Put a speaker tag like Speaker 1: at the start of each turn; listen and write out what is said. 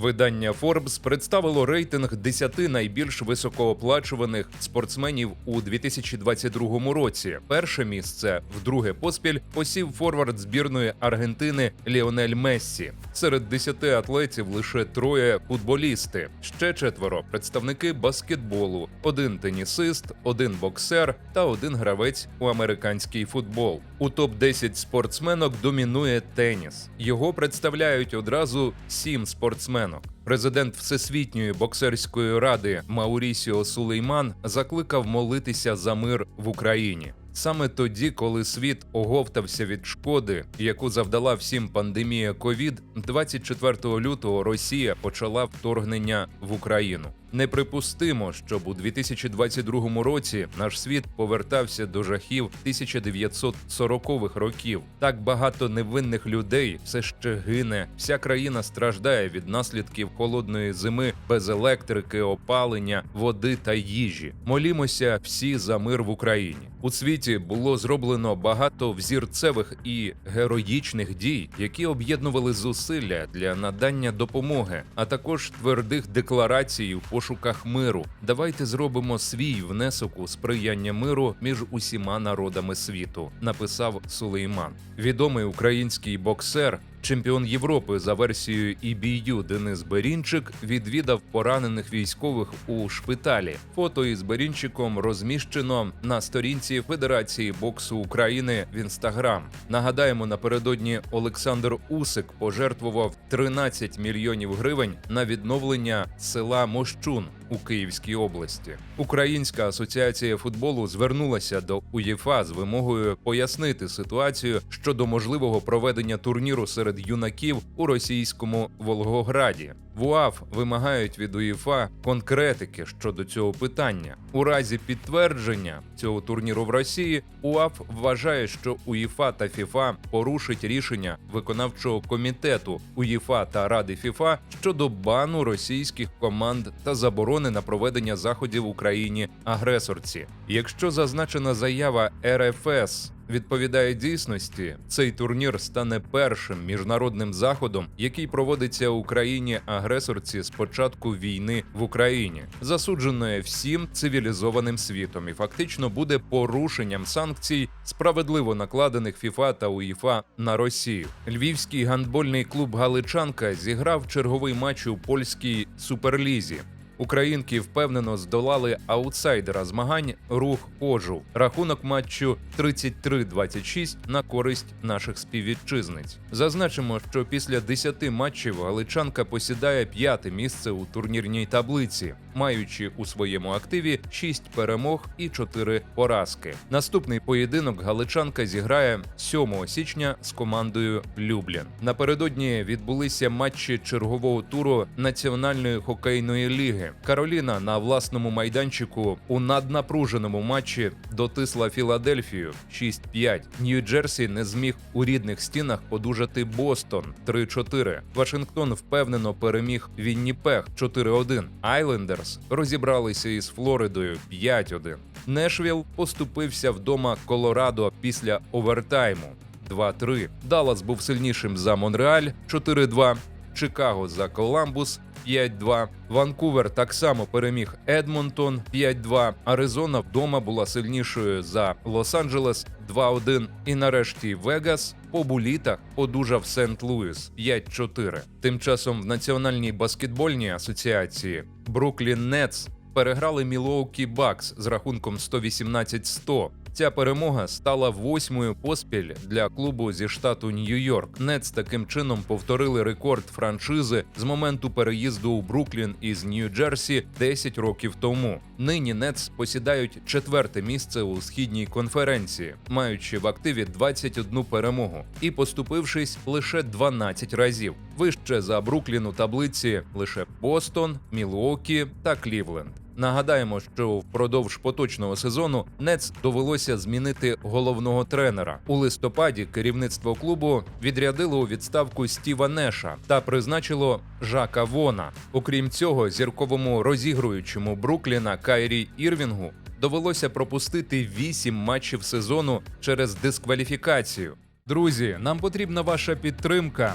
Speaker 1: Видання Forbes представило рейтинг 10 найбільш високооплачуваних спортсменів у 2022 році. Перше місце вдруге поспіль посів форвард збірної Аргентини Ліонель Мессі. Серед 10 атлетів лише троє футболісти, ще четверо представники баскетболу, один тенісист, один боксер та один гравець у американський футбол. У топ 10 спортсменок домінує теніс. Його представляють одразу сім спортсменок. Президент Всесвітньої боксерської ради Маурісіо Сулейман закликав молитися за мир в Україні. Саме тоді, коли світ оговтався від шкоди, яку завдала всім пандемія ковід, 24 лютого Росія почала вторгнення в Україну. Неприпустимо, щоб у 2022 році наш світ повертався до жахів 1940-х років. Так багато невинних людей все ще гине. Вся країна страждає від наслідків холодної зими без електрики, опалення, води та їжі. Молімося всі за мир в Україні. У світі було зроблено багато взірцевих і героїчних дій, які об'єднували зусилля для надання допомоги, а також твердих декларацій у пошуках миру. Давайте зробимо свій внесок у сприяння миру між усіма народами світу, написав Сулейман. Відомий український боксер. Чемпіон Європи за версією EBU Денис Берінчик відвідав поранених військових у шпиталі. Фото із Берінчиком розміщено на сторінці Федерації боксу України в інстаграм. Нагадаємо, напередодні Олександр Усик пожертвував 13 мільйонів гривень на відновлення села Мощун у Київській області. Українська асоціація футболу звернулася до УЄФА з вимогою пояснити ситуацію щодо можливого проведення турніру серед юнаків у російському Волгограді. В УАФ вимагають від УЄФА конкретики щодо цього питання. У разі підтвердження цього турніру в Росії УАФ вважає, що УЄФА та ФІФА порушить рішення виконавчого комітету УЄФА та Ради ФІФА щодо бану російських команд та заборони на проведення заходів в Україні агресорці. Якщо зазначена заява РФС відповідає дійсності, цей турнір стане першим міжнародним заходом, який проводиться у країні агресорці з початку війни в Україні, засудженої всім цивілізованим світом, і фактично буде порушенням санкцій, справедливо накладених ФІФА та УЄФА на Росію. Львівський гандбольний клуб Галичанка зіграв черговий матч у польській суперлізі. Українки впевнено здолали аутсайдера змагань рух Кожу. Рахунок матчу 33-26 на користь наших співвітчизниць. Зазначимо, що після 10 матчів Галичанка посідає п'яте місце у турнірній таблиці, маючи у своєму активі 6 перемог і 4 поразки. Наступний поєдинок Галичанка зіграє 7 січня з командою Люблін. Напередодні відбулися матчі чергового туру Національної хокейної ліги. Кароліна на власному майданчику у наднапруженому матчі дотисла Філадельфію 6-5. Нью-Джерсі не зміг у рідних стінах подужати Бостон 3-4. Вашингтон впевнено переміг Вінніпех 4-1. Айлендерс розібралися із Флоридою 5-1. Нешвіл поступився вдома Колорадо після овертайму 2-3. Даллас був сильнішим за Монреаль 4-2. Чикаго за Коламбус 5-2. Ванкувер так само переміг Едмонтон 5-2. Аризона вдома була сильнішою за Лос-Анджелес 2-1. І нарешті Вегас по булітах одужав Сент-Луіс 5-4. Тим часом в Національній баскетбольній асоціації Бруклін Нетс переграли Мілоукі Бакс з рахунком 118-100. Ця перемога стала восьмою поспіль для клубу зі штату Нью-Йорк. Нетс таким чином повторили рекорд франшизи з моменту переїзду у Бруклін із Нью-Джерсі 10 років тому. Нині Нетс посідають четверте місце у східній конференції, маючи в активі 21 перемогу і поступившись лише 12 разів. Вище за Бруклін у таблиці лише Бостон, Мілуокі та Клівленд. Нагадаємо, що впродовж поточного сезону Нец довелося змінити головного тренера. У листопаді керівництво клубу відрядило у відставку Стіва Неша та призначило Жака Вона. Окрім цього, зірковому розігруючому Брукліна Кайрі Ірвінгу довелося пропустити вісім матчів сезону через дискваліфікацію. Друзі, нам потрібна ваша підтримка.